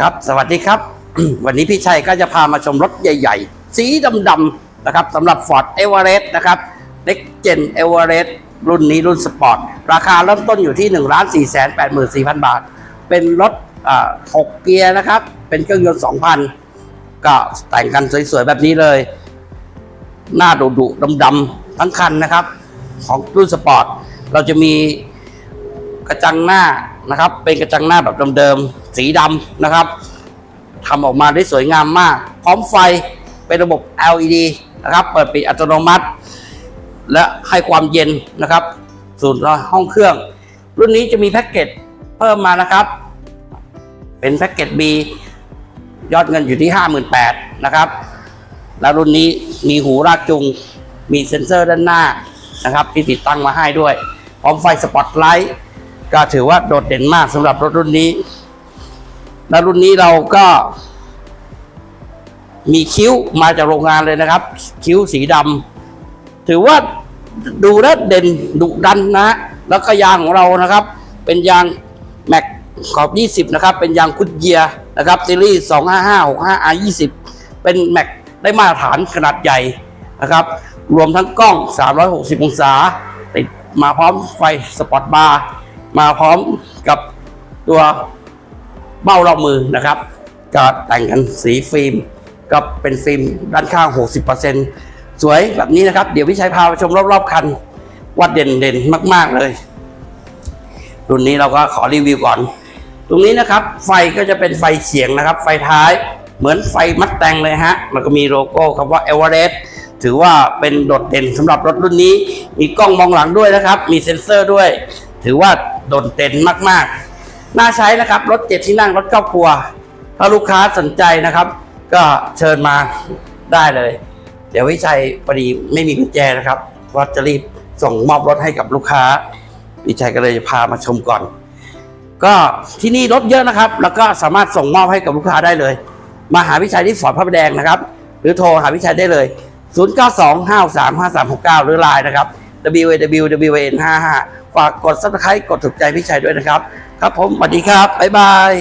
ครับ สวัสดีครับ วันนี้พี่ชัยก็จะพามาชมรถใหญ่ ๆ สีดำๆนะครับสำหรับ Ford Everest นะครับ Next Gen Everest รุ่นนี้รุ่นสปอร์ต ราคาเริ่มต้นอยู่ที่ 1 4 8 4 0 0 0 บาท เป็นรถ6เกียร์นะครับ เป็นเครื่องยนต์ 2,000 ก็แต่งกันสวยๆ แบบนี้เลย หน้าดุดุๆดำๆทั้งคันนะครับ ของรุ่นสปอร์ต เราจะมีกระจังหน้านะครับ เป็นกระจังหน้าแบบเดิมๆ สีดำนะครับทำออกมาได้สวยงามมาก พร้อมไฟเป็นระบบ LED นะครับ เปิดปิดอัตโนมัติ และให้ความเย็นนะครับส่วนห้องเครื่อง รุ่นนี้จะมีแพ็กเกจเพิ่มมานะครับ เป็นแพ็กเกจ B ยอดเงินอยู่ที่ 58,000นะครับ แล้วรุ่นนี้มีหูรากจุง มีเซ็นเซอร์ด้านหน้านะครับ ที่ติดตั้งมาให้ด้วย พร้อมไฟสปอตไลท์ก็ถือว่าโดดเด่นมากสำหรับรถรุ่นนี้ และรุ่นนี้เราก็มีคิ้วมาจากโรงงานเลยนะครับ คิ้วสีดำถือว่าดูแลเด่นดุดันนะ แล้วก็ยางของเรานะครับ เป็นยางแม็กขอบ 20 นะครับ เป็นยางคุดเยียร์นะครับซีรีส์ 255 65 R 20เป็นแม็กได้มาตรฐานขนาดใหญ่นะครับ รวมทั้งกล้อง 360 องศาติดมาพร้อมไฟสปอตบาร์มาพร้อมกับตัว เบ้ารอบมือนะครับ ก็แต่งกันสีฟิล์มก็เป็นฟิล์มด้านข้าง 60%สวยแบบนี้นะครับ เดี๋ยวพี่ชัยพาไปชมรอบๆคันว่าเด่นๆมาก ๆเลย รุ่นนี้เราก็ขอรีวิวก่อน ตรงนี้นะครับ ไฟก็จะเป็นไฟเฉียงนะครับ ไฟท้ายเหมือนไฟมัดแต่งเลยฮะ มันก็มีโลโก้คำว่า e v e r e s t ถือว่าเป็นโดดเด่นสำหรับรถรุ่นนี้ มีกล้องมองหลังด้วยนะครับ มีเซ็นเซอร์ด้วย ถือว่าโดดเด่นมากๆ น่าใช้นะครับ รถเจ็ดที่นั่งรถครอบครัว ถ้าลูกค้าสนใจนะครับ ก็เชิญมาได้เลย เดี๋ยววิชัยพอดีไม่มีกุญแจนะครับว่าจะรีบส่งมอบรถให้กับลูกค้า วิชัยก็เลยพามาชมก่อน ก็ที่นี่รถเยอะนะครับ แล้วก็สามารถส่งมอบให้กับลูกค้าได้เลย มาหาวิชัยที่ฟอร์ดพระประแดงนะครับ หรือโทรหาวิชัยได้เลย 0 9 2 5 3 5 3 6 9 หรือไลน์นะครับ w w w n 5 5ฝากกด subscribe กดถูกใจวิชัยด้วยนะครับ ครับผมสวัสดีครับ บ๊ายบาย